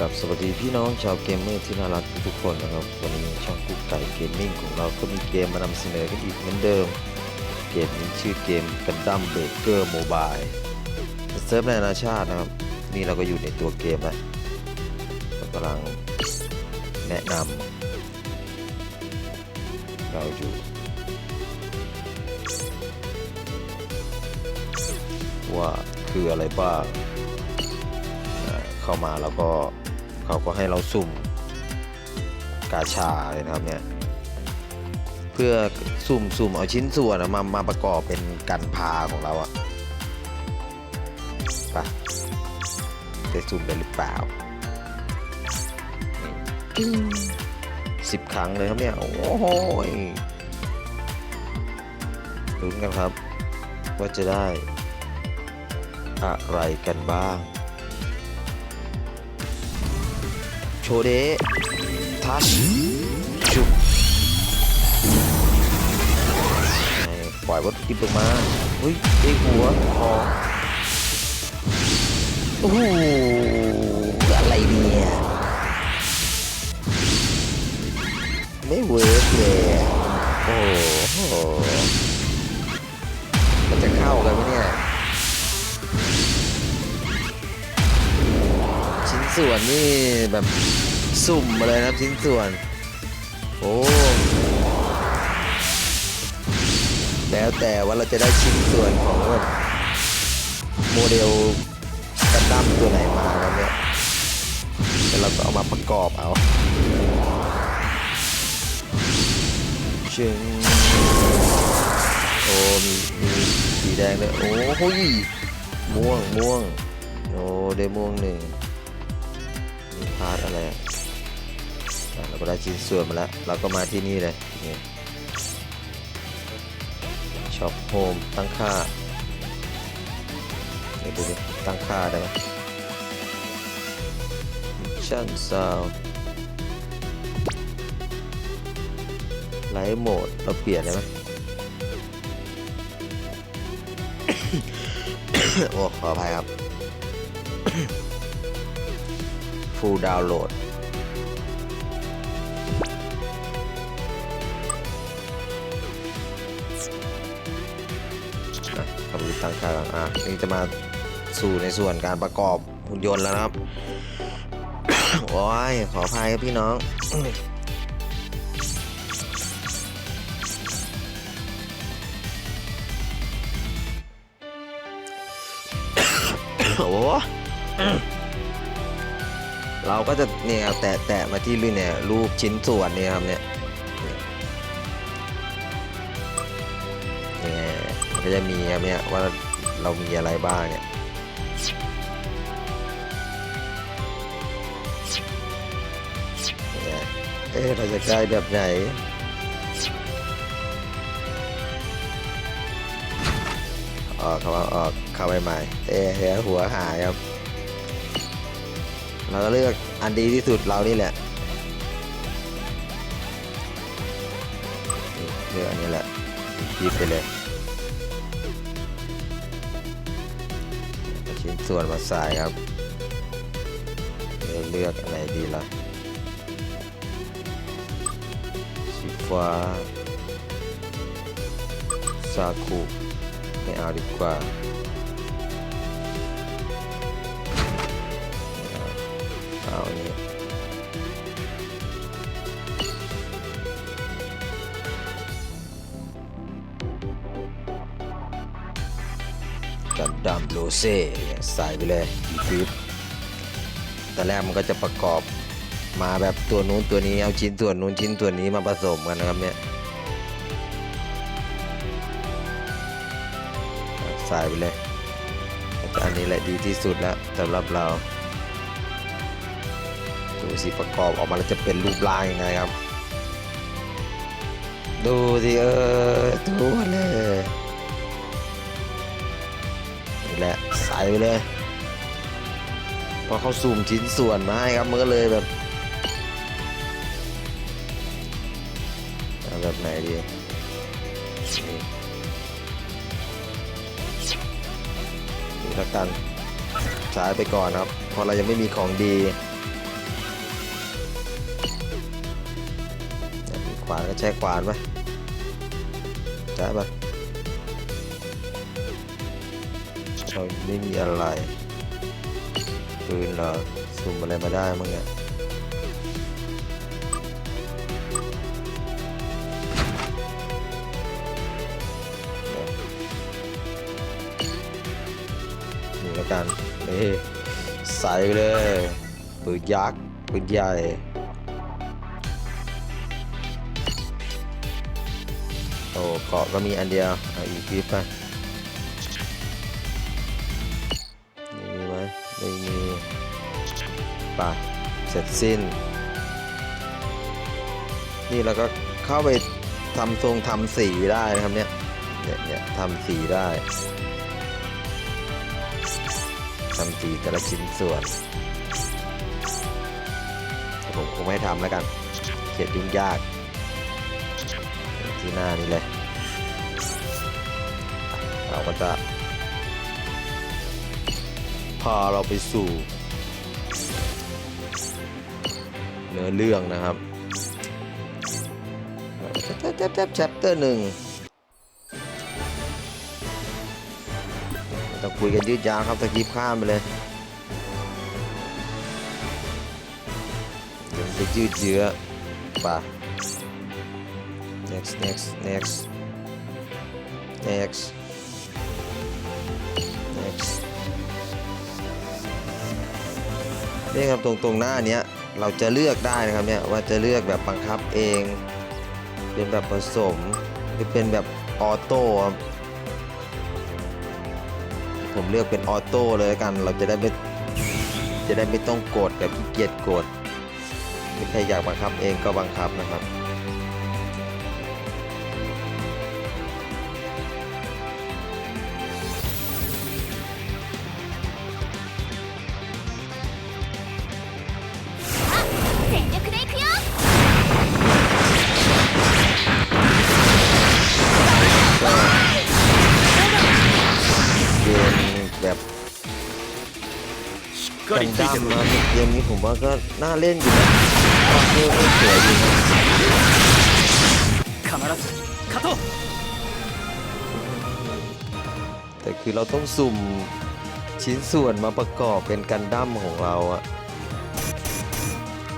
กับสวัสดีพี่น้องชาวเกมเมอร์ที่น่ารักทุกคนนะครับวันนี้ช่องกุ๊กไก่เกมมิ่งของเราก็มีเกมมานำเสนอกันอีกเหมือนเดิม เกมนี้ชื่อเกมกันดั้มเบเกอร์โมบายเซิร์ฟในนานาชาตินะครับ นี่เราก็อยู่ในตัวเกมแล้วกำลังแนะนำเราอยู่ว่าคืออะไรบ้าง เข้ามาแล้วก็เขาก็ให้เราสุ่มกาชาเลยนะครับเนี่ยเพื่อสุ่มสุ่มเอาชิ้นส่วนมามาประกอบเป็นกันพาของเราอะไปจะสุ่มได้หรือเปล่าสิบครั้งเลยครับเนี่ย โอ้โหลุ้นกันครับ ว่าจะได้อะไรกันบ้าง โชเดทัชชุบปล่อยวัตถุดิบลงมาเฮ้ยไอหัวคอโอ้โหอะไรเนี่ยไม่เวิร์กเลยโอ้โหมันจะเข้ากันไหมเนี่ย ส่วนนี่แบบสุ่มมาเลยครับชิ้นส่วน โอ้แล้วแต่ว่าเราจะได้ชิ้นส่วนของแบบโมเดลกันดั้มตัวไหนมาแล้วเนี่ยแล้วเราก็เอามาประกอบเอาชึงโอ้มีมีสีแดงเลยโอ้โหยม่วงม่วงโอ้ได้ม่วงหนึ่ง มีพาร์ทอะไรเราก็ได้ชิ้นส่วนมาแล้ว เราก็มาที่นี่เลยนี่ช็อปโฮมตั้งค่าเดี๋ยวดูดิตั้งค่าได้ไหมชั่นซาวไลท์โหมดเราเปลี่ยนได้ไหมโอ้ขออภัยครับ full download อะทำตั้งค่าก่อนอะ นี่จะมาสู่ในส่วนการประกอบหุ่นยนต์แล้วนะครับ โอ้ย ขออภัยครับพี่น้องโอ้ เราก็จะเนี่ยแตะแตะมาที่รูปเนี่ยรูปชิ้นส่วนเนี่ยครับเนี่ยเนี่ยมันก็จะมีครับเนี่ยว่าเรามีอะไรบ้างเนี่ยเอ๊ะเราจะได้แบบไหนออกเข้าออกเข้าไปใหม่เอ๊ะเดี๋ยวหัวหายครับ เราก็เลือกอันดีที่สุดเรานี่แหละเลือกอันนี้แหละยิบไปเลยชิ้นส่วนมาใส่ครับเลือกอกอันไหนดีล่ะสีฟ้าซากุไม่เอาดีกว่า เอาอันนี้กันดัมโลเซ่ใส่ไปเลยอีฟิปแต่แรกมันก็จะประกอบมาแบบตัวนู้นตัวนี้เอาชิ้นส่วนนู้นชิ้นส่วนนี้มาผสมกันนะครับเนี่ยใส่ไปเลยแต่อันนี้แหละดีที่สุดแล้วสำหรับเรา ดูสิประกอบออกมาแล้วจะเป็นรูปร่างยังไงครับ ดูสิเออดูเลยนี่แหละใส่ไปเลยพอเขาซูมชิ้นส่วนมาให้ครับมันก็เลยแบบแบบไหนดีนี่นี่ละกันใช้ไปก่อนครับเพราะเรายังไม่มีของดี ขวานก็ใช้ขวานไปใช้ไปเราไม่มีอะไรปืนเหรอสุ่มอะไรมาได้มั้งเนี่ยนี่แล้วกันนี่ใส่ไปเลยปืนยักษ์ปืนใหญ่ โอ้เกาะก็มีอันเดียวเอาอีกคลิปไปนี่มีไหมไม่มีป่ะเสร็จสิ้น นี่เราก็เข้าไปทำทรงทำสีได้นะครับเนี่ยเนี่ยเนี่ยทำสีได้ทำสีแต่ละชิ้นส่วนผมคงไม่ทำแล้วกันเขียนยุ่งยาก ที่หน้านี้เลย เราก็จะพาเราไปสู่เนื้อเรื่องนะครับแทบแทบแทบแชปเตอร์หนึ่งต้องคุยกันยืดยาวครับตะกี้ข้ามไปเลยเดี๋ยวมันจะยืดเยื้อไป่ะ next next next next next นี่ครับตรงตรงหน้าเนี้ยเราจะเลือกได้นะครับเนี่ยว่าจะเลือกแบบบังคับเอง เป็นแบบผสมหรือเป็นแบบออโต้ครับผมเลือกเป็นออโต้เลยละกันเราจะได้ไม่จะได้ไม่ต้องกดแบบขี้เกียจกดหรือใครอยากบังคับเองก็บังคับนะครับ กันดั้มมาเกมนี้ผมว่าก็น่าเล่นอยู่นะภาพเล่นก็สวยอยู่นะแต่คือเราต้องสุ่มชิ้นส่วนมาประกอบเป็นกันดั้มของเราอะ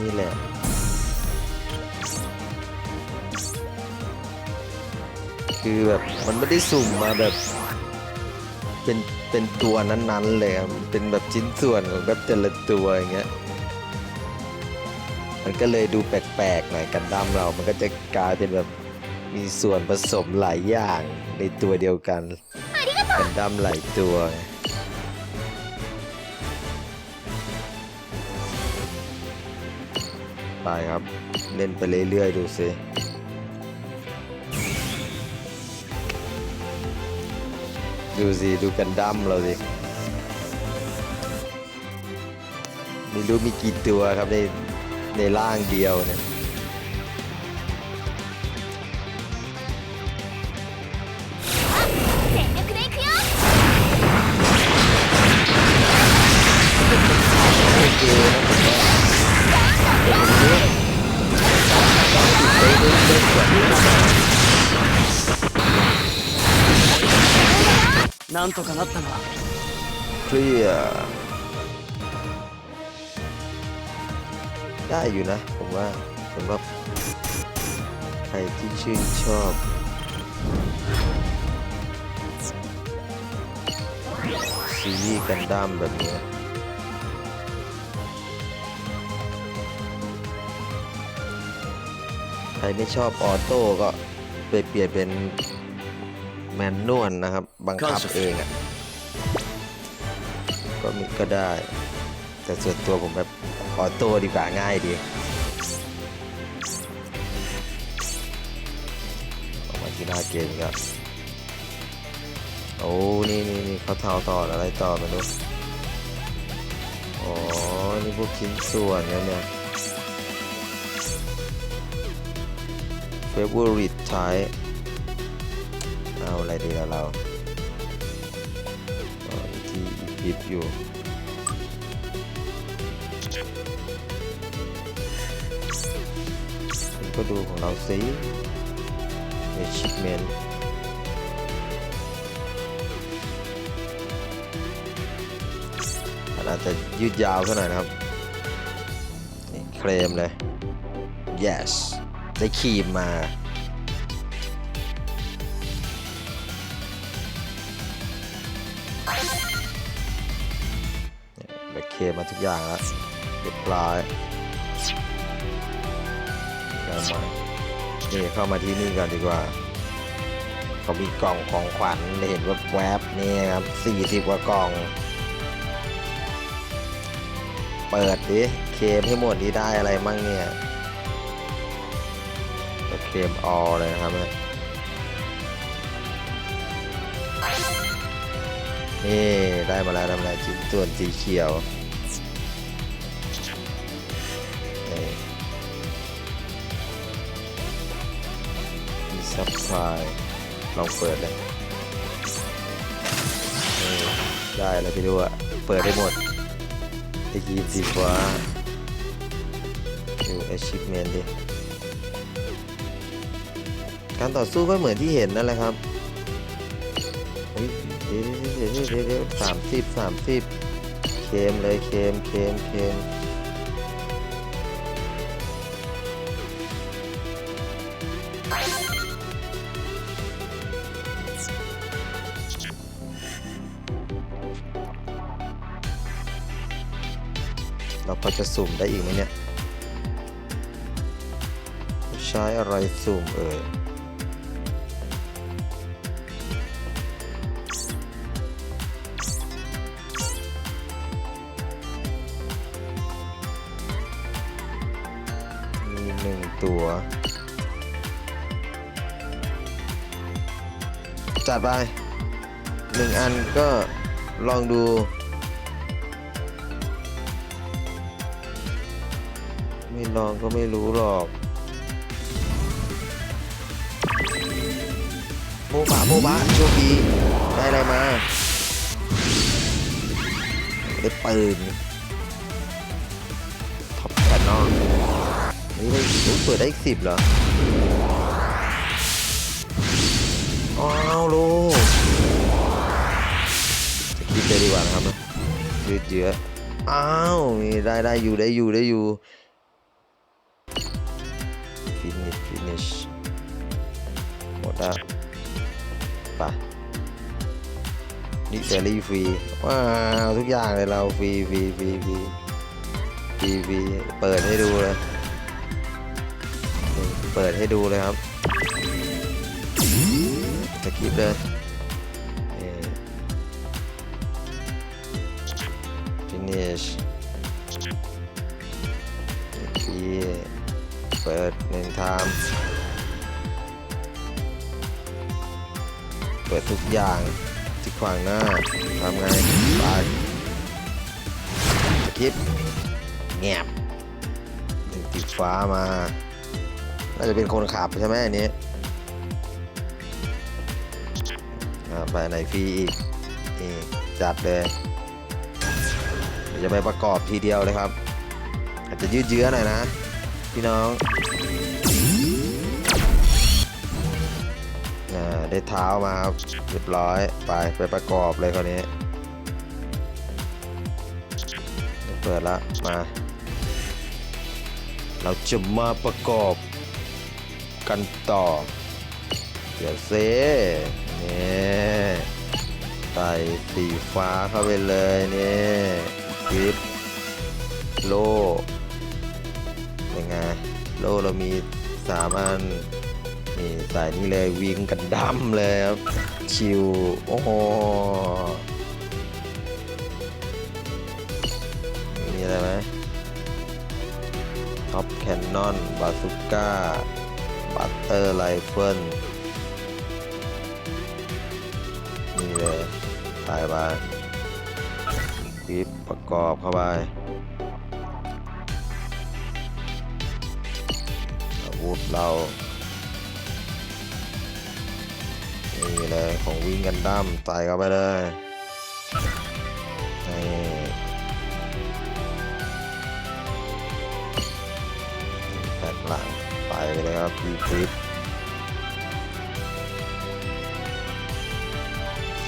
นี่แหละคือแบบมันไม่ได้สุ่มมาแบบ เป็นเป็นตัวนั้นๆเลยครับเป็นแบบชิ้นส่วนของแบบแต่ละตัวอย่างเงี้ยมันก็เลยดูแปลกๆหน่อยกันดั้มเรา มันก็จะกลายเป็นแบบมีส่วนผสมหลายอย่างในตัวเดียวกันกันดั้มหลายตัวไปครับ เล่นไปเรื่อยๆดูสิ ดูสิ ดูกันดั้มเราสิไม่รู้มีกี่ตัวครับในในร่างเดียวเนี่ย なんとかなったな เคลียร์ได้อยู่นะ ผมว่าสำหรับใครที่ชื่นชอบ ซีรีส์กันดั้มแบบนี้ ใครไม่ชอบออโต้ก็ไปเปลี่ยนเป็น แมนนวลนะครับ บังคับเองอะ่ะก็มีก็ได้ แต่ส่วนตัวผมแบบออโต้ดีกว่าง่ายดีออกมาที่หน้าเกมก็โอ้นี่นี่นี่เขาเทาต่ออะไรต่อไมาดูอ๋อ นี่พวกชิ้นส่วนเนี่ยเนี่ย favorite type เอาอะไรดีละเราที่อีพิบอยู่ก็ดูของเราสิ achievement มันอาจจะยืดยาวขึ้นหน่อยนะครับ นี่เคลมเลย yes ได้ครีมมา เคลมาทุกอย่างแล้วเรียบร้อยแล้วมานี่เข้ามาที่นี่ก่อนดีกว่า เขามีกล่องของขวัญเห็นว่าแวบนี่ครับ40กว่ากล่อง เปิดดิเคลมให้หมดนี้ได้อะไรมั่งเนี่ยเคลมออเลยนะครับเนี่ยนี่ได้มาแล้วได้มาแล้วชิ้นส่วนสีเขียว ซับไพลายลองเปิดเลยได้แล้วพี่ดูอะเปิดได้หมดไอ้ยีนสีฟ้าดู achievement ดิ การต่อสู้ก็เหมือนที่เห็นนั่นแหละครับเฮ้ยเดี๋ยวเดี๋ยวเดี๋ยวสามสิบสามสิบเคมเลยเคมเคมเคม เราพอจะสุ่มได้อีกไหมเนี่ย ใช้อะไรสุ่มเอ่ยมีหนึ่งตัว จัดไปหนึ่งอันก็ลองดู ไม่ลองก็ไม่รู้หรอกโมบะโมบะโชคดีได้อะไรมาได้ปืนท็อปแคนนอนนี่ได้รู้เปิดได้อีกสิบเหรออ้าวลูกจะคิดเลยดีกว่านะครับนะยืดเยื้ออ้าวนี่ได้ได้อยู่ได้อยู่ได้อยู่ finish finish หมดแล้วไปนี่เซรี่ฟรีว้าวทุกอย่างเลยเราฟรีฟรีฟรีฟรีฟรีฟรีเปิดให้ดูเลยเปิดให้ดูเลยครับสกิปเลยนี่ finish นี่ฟรีเปิด หนึ่งไทม์เปิดทุกอย่างที่ขวางหน้าทำไงไปสกิปแงบหนึ่งติดฟ้ามาน่าจะเป็นคนขับใช่ไหมอันนี้ไปไหนฟรีอีกนี่จัดเลยจะไปประกอบทีเดียวเลยครับ อาจจะยืดเยื้อหน่อยนะ พี่น้อง ได้เท้ามาครับเรียบร้อยไปไปประกอบเลยคราวนี้ เปิดละมา เราจะมาประกอบกันต่อเดี๋ยวเซ่นี่ใส่สีฟ้าเข้าไปเลยนี่คลิปโลเป็นไงโล่เรามีสามอัน นี่ใส่นี่เลยวิ่งกันดำเลยครับ ชิว โอ้โหมีอะไรไหมท็อปแคนนอน บาซูก้า บัตเตอร์ไรเฟิลนี่เลยถ่ายมาคลิปประกอบเข้าไปอาวุธเรา นี่เลยของวิ่งกันดั้มใส่เข้าไปเลยนี่แผ่นหลังไปไปเลยครับอีคลิป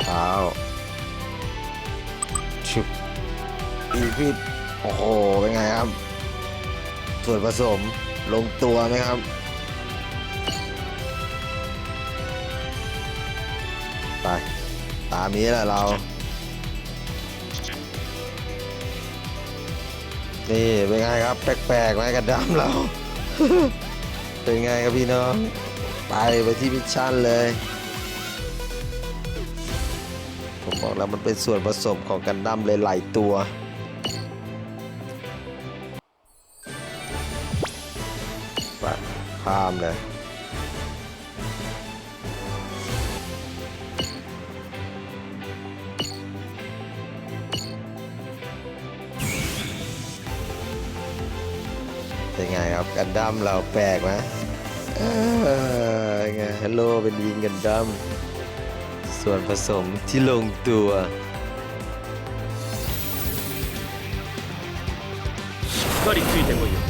เท้าชุบอีคลิปโอ้โห เป็นไงครับ ส่วนผสมลงตัวไหมครับ ตามนี้แหละเรา นี่เป็นไงครับ แปลกๆไหมกันดำเรา เป็นไงครับพี่น้อง ไปไปที่มิชชั่นเลย ผมบอกแล้วมันเป็นส่วนผสมของกันดั้มเลยหลายตัวข้ามเลย ดั้มเราแปลกไนะไงฮัลโหลเป็นยิงกันดัมส่วนผสมที่ลงตัวก็ดีที่ก็อยู่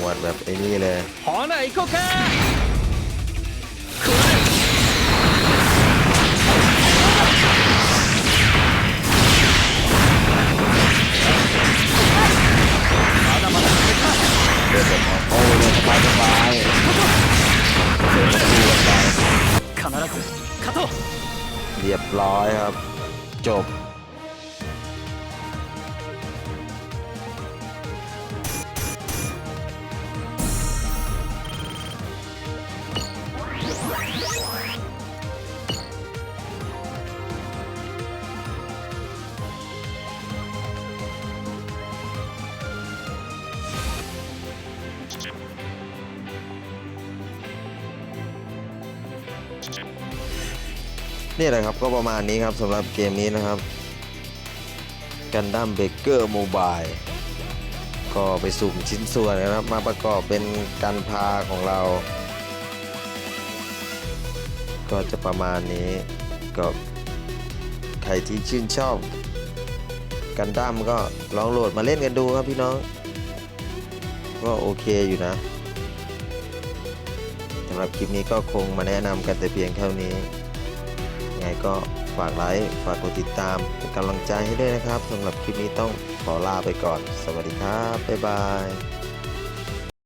หวดแบบไอ้นี่เลยหอไหนก็แค่ เอ้เลสบายสบายเก็บระตูกันไเรียบร้อยครับ จบ นี่แหละครับก็ประมาณนี้ครับสำหรับเกมนี้นะครับกันดั้มเบเกอร์โมบายก็ไปสุ่มชิ้นส่วนนะครับ มาประกอบเป็นกันพาของเรา ก็จะประมาณนี้ก็ใครที่ชื่นชอบ กันดั้มก็ลองโหลดมาเล่นกันดูครับพี่น้อง ก็โอเคอยู่นะสำหรับคลิปนี้ก็คงมาแนะนำกันแต่เพียงเท่านี้ ไงก็ฝากไลค์ฝากกดติดตามเป็นกำลังใจให้ด้วยนะครับสำหรับคลิปนี้ต้องขอลาไปก่อน สวัสดีครับ บ๊ายบาย